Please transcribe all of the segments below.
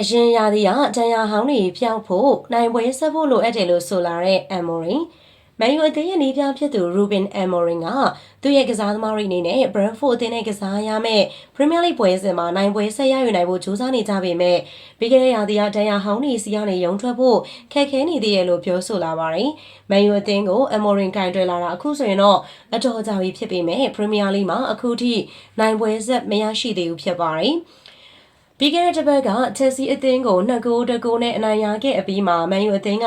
အရင်ရာသီကတန်ရာဟောင်းတွေဖျောက်ဖို့နိုင်ပွဲဆက်ဖို့လိုအပ်တယ်လို့ဆိုလာတဲ့အမ်မိုရင်မန်ယူအသင်းရဲ့နေပြဖြစ်သူရူဘင်အမ်မိုရင်ကသူ့ရဲ့ကစားသမားတွေအနေနဲ့ဘရန်ဖို့အသင်းနဲ့ကစားရမယ့်ပရီးမီးယားလိပွဲစဉ်မှာနိုင်ပွဲဆက်ရယူနိုင်ဖို့ကြိုးစားနေကြပေမဲ့ပြီးခဲ့တဲ့ရာသီကတန်ရာဟောင်းတွေစီကနေရုံထွက်ဖို့ခက်ခဲနေသေးတယ်လို့ပြောဆိုလာပါတယ်။မန်ယူအသင်းကိုအမ်မိုရင်ကင်တွယ်လာတာအခုဆိုရင်တော့အတော်ကြာပြီဖြစ်ပေမဲ့ပရီးမီးယားလိမှာအခုထိနိုင်ပွဲဆက်မရရှိသေးဘူးဖြစ်ပါတယ်။ ပြီးခဲ့တဲ့တစ်ပတ်ကချက်စီအသင်းကို2ဂိုးတကိုးနဲ့အနိုင်ရခဲ့အပြီးမှာမန်ယူအသင်းက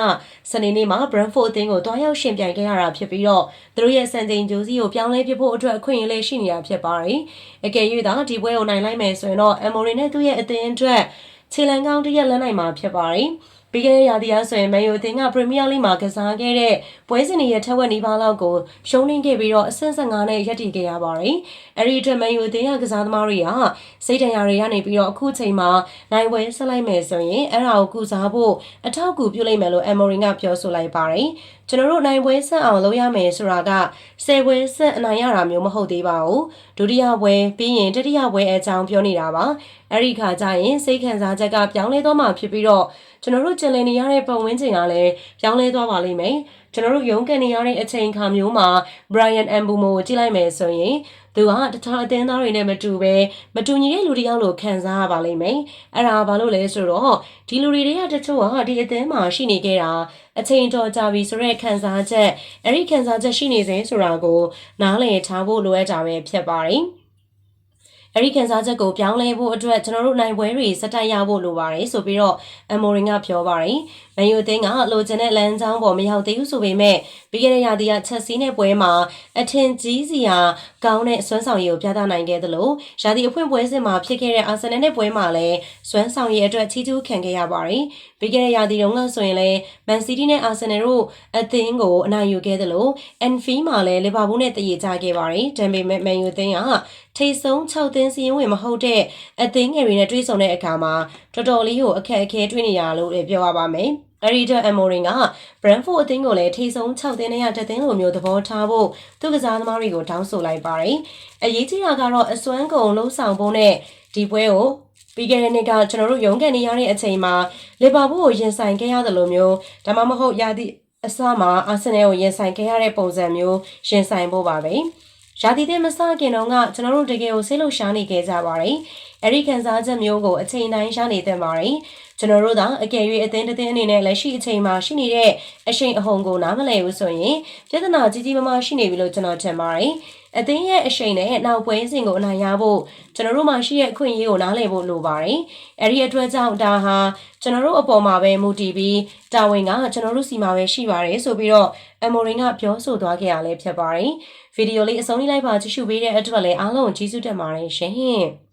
စနေနေ့မှာ Brentford အသင်းကိုတွားရောက်ရှင်ပြိုင်ခဲ့ရတာဖြစ်ပြီးတော့သူတို့ရဲ့စံချိန်ဂျိုးစီကိုပြောင်းလဲပြဖို့အတွက်အခွင့်အရေးလေးရှိနေတာဖြစ်ပါတယ်။အကယ်၍သာဒီပွဲကိုနိုင်လိုက်မယ်ဆိုရင်တော့ Emory နဲ့သူ့ရဲ့အသင်းအတွက်ခြေလံကောင်းတစ်ရက်လန်းနိုင်မှာဖြစ်ပါတယ်။ ပြီးခဲ့တဲ့ရာသီအားဆိုရင်မန်ယူအသင်းကပရီးမီးယားလိမှာကစားခဲ့တဲ့ပွဲစဉ်တွေရဲ့ထက်ဝက်နီးပါးလောက်ကိုရှုံးနိမ့်ခဲ့ပြီးတော့အဆင့်15နဲ့ရပ်တည်ခဲ့ရပါတယ်။အဲဒီအတွက်မန်ယူအသင်းကကစားသမားတွေကစိတ်ဒဏ်ရာတွေကနေပြီးတော့အခုချိန်မှာနိုင်ပွဲဆက်လိုက်မယ်ဆိုရင်အဲ့ဒါကိုကုစားဖို့အထောက်အကူပြုလိုက်မယ်လို့အမ်မိုရင်ကပြောဆိုလိုက်ပါတယ်။ကျွန်တော်တို့နိုင်ပွဲဆက်အောင်လုပ်ရမယ်ဆိုတာကဆယ်ပွဲဆက်အနိုင်ရတာမျိုးမဟုတ်သေးပါဘူးဒုတိယပွဲပြီးရင်တတိယပွဲအကြောင်းပြောနေတာပါအဲ့ဒီခါကျရင်စိတ်ခံစားချက်ကပြောင်းလဲသွားမှာဖြစ်ပြီးတော့ ကျွန်တော်တို့ကျင်လည်နေရတဲ့ပတ်ဝန်းကျင်ကလည်းပြောင်းလဲသွားပါလိမ့်မယ်ကျွန်တော်တို့ရုန်းကန်နေရတဲ့အချိန်ခါမျိုးမှာ Brian Mbumo ကိုကြည့်လိုက်မယ်ဆိုရင်သူကတခြားအသင်းသားတွေနဲ့မတူပဲမတူညီတဲ့လူတစ်ယောက်လိုခံစားရပါလိမ့်မယ်။အဲ့ဒါဘာလို့လဲဆိုတော့ဒီလူတွေတွေကတချို့ကဒီအသင်းမှာရှိနေခဲ့တာအချိန်တော်ကြာပြီဆိုတဲ့ခံစားချက်အဲ့ဒီခံစားချက်ရှိနေစေဆိုတာကိုနားလည်ထားဖို့လိုအပ်တာပဲဖြစ်ပါတယ်။ အဲ့ဒီခံစားချက်ကိုပြောင်းလဲဖို့အတွက်ကျွန်တော်တို့နိုင်ပွဲတွေစတိုက်ရဖို့လိုပါတယ်ဆိုပြီးတော့အမိုရင်ကပြောပါတယ်။မန်ယူအသင်းကလိုချင်တဲ့လမ်းကြောင်းပေါ်မရောက်သေးဘူးဆိုပေမဲ့ ပြီးခဲ့တဲ့ရာသီကချက်စီးတဲ့ပွဲမှာအထင်ကြီးစရာကောင်းတဲ့စွမ်းဆောင်ရည်ကိုပြသနိုင်ခဲ့သလိုရာသီအဖွင့်ပွဲစဉ်မှာဖြစ်ခဲ့တဲ့အာဆင်နယ်နဲ့ပွဲမှာလည်းစွမ်းဆောင်ရည်အတွက်ချီးကျူးခံခဲ့ရပါတယ်။ပြီးခဲ့တဲ့ရာသီတုန်းကဆိုရင်လည်းမန်စီးတီးနဲ့အာဆင်နယ်တို့အသင်းကိုအနိုင်ယူခဲ့သလိုအန်ဖီမှာလည်းလီဗာပူးနဲ့တည်ရကြခဲ့ပါတယ်။ဒါပေမဲ့မန်ယူအသင်းကထိတ်ဆုံး6သင်းစီးရင်ဝင်မဟုတ်တဲ့အသင်းငယ်တွေနဲ့တွေ့ဆုံတဲ့အခါမှာတော်တော်လေးကိုအခက်အခဲတွေ့နေရလို့လည်းပြောရပါမယ်။ အရီတာအမိုရင်က Brentford အသင်းကိုလည်းထိဆုံး6သင်းနဲ့ရတဲ့သင်းလိုမျိုးသဘောထားဖို့သူကစားသမားတွေကိုတောင်းဆိုလိုက်ပါတယ်။အရေးကြီးတာကတော့အစွမ်းကုန်လှုပ်ဆောင်ဖို့နဲ့ဒီပွဲကိုပြီးခဲ့တဲ့နှစ်ကကျွန်တော်တို့ရုန်းကန်နေရတဲ့အချိန်မှာလီဗာပူးကိုရင်ဆိုင်ခဲ့ရတယ်လို့မျိုးဒါမှမဟုတ်ရာသီအစမှာအာဆင်နယ်ကိုရင်ဆိုင်ခဲ့ရတဲ့ပုံစံမျိုးရင်ဆိုင်ဖို့ပါပဲ။ရာသီသစ်မစခင်တော့ကကျွန်တော်တို့တကယ်ကိုဆေးလို့ရှားနေခဲ့ကြပါတယ်။ အဲဒီခံစားချက်မျိုးကိုအချိန်တိုင်းရှားနေသင့်ပါတယ်။ကျွန်တော်တို့ကအကယ်၍အသင်းတစ်သင်းအနေနဲ့လက်ရှိအချိန်မှာရှိနေတဲ့အရှိန်အဟုန်ကိုနားမလည်ဘူးဆိုရင်ပြဿနာကြီးကြီးမားမားရှိနေပြီလို့ကျွန်တော်ထင်ပါတယ်။အသင်းရဲ့အရှိန်နဲ့နောက်ပွဲစဉ်ကိုအနိုင်ရဖို့ကျွန်တော်တို့မှာရှိတဲ့အခွင့်အရေးကိုနားလည်ဖို့လိုပါတယ်။အဲဒီအတွက်ကြောင့်ဒါဟာကျွန်တော်တို့အပေါ်မှာပဲမူတည်ပြီးတာဝန်ကကျွန်တော်တို့စီမှာပဲရှိပါတယ်ဆိုပြီးတော့အမိုရင်ကပြောဆိုသွားခဲ့ရလဲဖြစ်ပါတယ်။ဗီဒီယိုလေးအဆုံးလေးလိုက်ပါကြည့်ရှုပေးတဲ့အတွက်လည်းအားလုံးကျေးဇူးတင်ပါတယ်ရှင်။